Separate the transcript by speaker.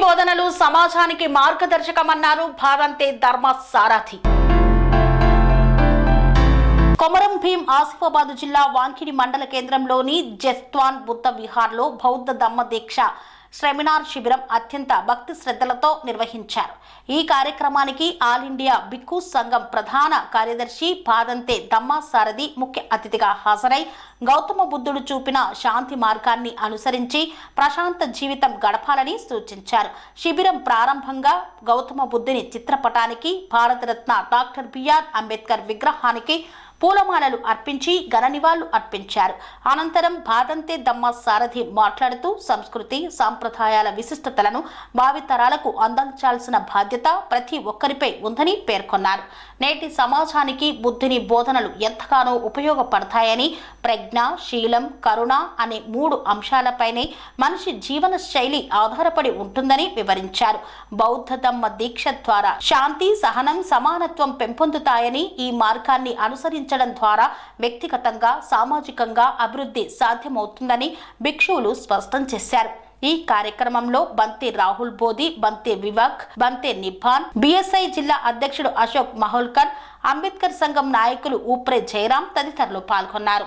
Speaker 1: బోధనలు సమాజానికి మార్గదర్శకమన్నారు భారంతే ధర్మ సారథి కొమరం భీం ఆసిఫాబాద్ జిల్లా వాంకిడి మండల కేంద్రంలోని జెస్త్వాన్ బుద్ధ విహార్లో బౌద్ధ ధమ్మ దీక్ష సెమినార్ శిబిరం అత్యంత భక్తి శ్రద్ధలతో నిర్వహించారు. ఈ కార్యక్రమానికి ఆల్ ఇండియా బిక్కు సంఘం ప్రధాన కార్యదర్శి పాదంతే దమ్మా సారథి ముఖ్య అతిథిగా హాజరై గౌతమ బుద్ధుడు చూపిన శాంతి మార్గాన్ని అనుసరించి ప్రశాంత జీవితం గడపాలని సూచించారు. శిబిరం ప్రారంభంగా గౌతమ బుద్ధుని చిత్రపటానికి భారతరత్న డాక్టర్ బిఆర్ అంబేద్కర్ విగ్రహానికి పూలమాలలు అర్పించి ఘన నివాళులు అర్పించారు. అనంతరం భాదంతే దమ్మ సారథి మాట్లాడుతూ సంస్కృతి సాంప్రదాయాల విశిష్టతలను భావితరాలకు అందించాల్సిన బాధ్యత ప్రతి ఒక్కరిపై ఉందని పేర్కొన్నారు. నేటి సమాజానికి బుద్ధుని బోధనలు ఎంతగానో ఉపయోగపడతాయని ప్రజ్ఞ శీలం కరుణ అనే మూడు అంశాలపైనే మనిషి జీవన శైలి ఆధారపడి ఉంటుందని వివరించారు. బౌద్ధ దమ్మ దీక్ష ద్వారా శాంతి సహనం సమానత్వం పెంపొందుతాయని ఈ మార్గాన్ని ప్రయత్నించడం ద్వారా వ్యక్తిగతంగా సామాజికంగా అభివృద్ధి సాధ్యమవుతుందని భిక్షువులు స్పష్టం చేశారు. ఈ కార్యక్రమంలో బంతి రాహుల్ బోధి బంతి వివాక్ బంతి నిభాన్ బిఎస్ఐ జిల్లా అధ్యక్షుడు అశోక్ మహోల్కర్ అంబేద్కర్ సంఘం నాయకులు ఊప్రే జయరాం తదితరులు పాల్గొన్నారు.